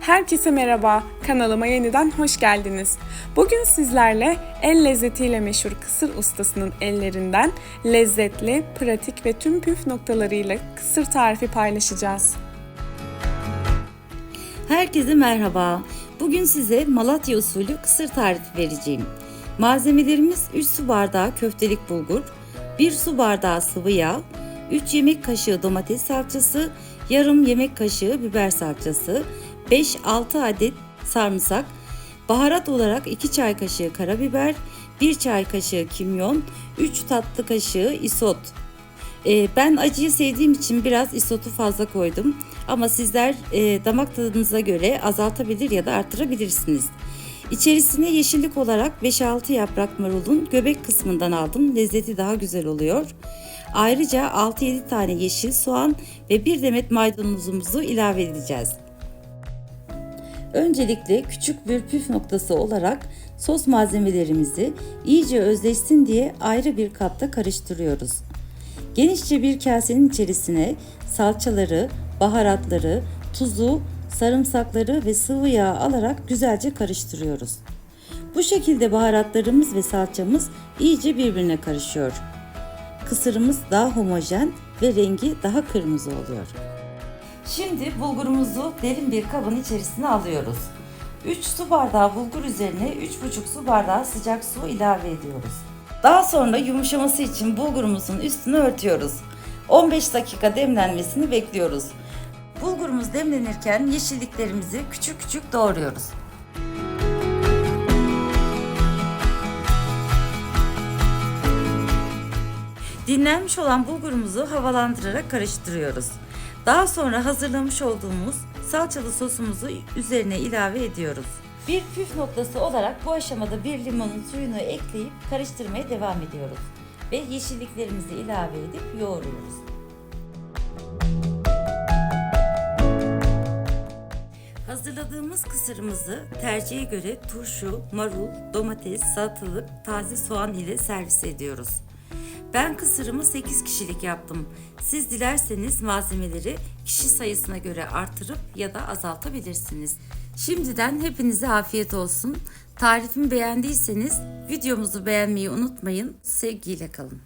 Herkese merhaba, kanalıma yeniden hoş geldiniz. Bugün sizlerle el lezzetiyle meşhur kısır ustasının ellerinden lezzetli, pratik ve tüm püf noktalarıyla kısır tarifi paylaşacağız. Herkese merhaba. Bugün size Malatya usulü kısır tarifi vereceğim. Malzemelerimiz 3 su bardağı köftelik bulgur, 1 su bardağı sıvı yağ, 3 yemek kaşığı domates salçası, yarım yemek kaşığı biber salçası, 5-6 adet sarımsak, baharat olarak 2 çay kaşığı karabiber, 1 çay kaşığı kimyon, 3 tatlı kaşığı isot, ee, ben acıyı sevdiğim için biraz isotu fazla koydum. Ama sizler e, damak tadınıza göre azaltabilir ya da artırabilirsiniz. İçerisine yeşillik olarak 5-6 yaprak marulun göbek kısmından aldım. Lezzeti daha güzel oluyor. Ayrıca 6-7 tane yeşil soğan ve bir demet maydanozumuzu ilave edeceğiz. Öncelikle küçük bir püf noktası olarak sos malzemelerimizi iyice özleşsin diye ayrı bir kapta karıştırıyoruz. Genişçe bir kasenin içerisine salçaları, baharatları, tuzu, sarımsakları ve sıvı yağ alarak güzelce karıştırıyoruz. Bu şekilde baharatlarımız ve salçamız iyice birbirine karışıyor. Kısırımız daha homojen ve rengi daha kırmızı oluyor. Şimdi bulgurumuzu derin bir kabın içerisine alıyoruz. 3 su bardağı bulgur üzerine 3,5 su bardağı sıcak su ilave ediyoruz. Daha sonra yumuşaması için bulgurumuzun üstünü örtüyoruz. 15 dakika demlenmesini bekliyoruz. Bulgurumuz demlenirken yeşilliklerimizi küçük küçük doğruyoruz. Dinlenmiş olan bulgurumuzu havalandırarak karıştırıyoruz. Daha sonra hazırlamış olduğumuz salçalı sosumuzu üzerine ilave ediyoruz. Bir püf noktası olarak bu aşamada bir limonun suyunu ekleyip karıştırmaya devam ediyoruz. Ve yeşilliklerimizi ilave edip yoğuruyoruz. Hazırladığımız kısırımızı tercihe göre turşu, marul, domates, salatalık, taze soğan ile servis ediyoruz. Ben kısırımı 8 kişilik yaptım. Siz dilerseniz malzemeleri kişi sayısına göre artırıp ya da azaltabilirsiniz. Şimdiden hepinize afiyet olsun. Tarifimi beğendiyseniz videomuzu beğenmeyi unutmayın. Sevgiyle kalın.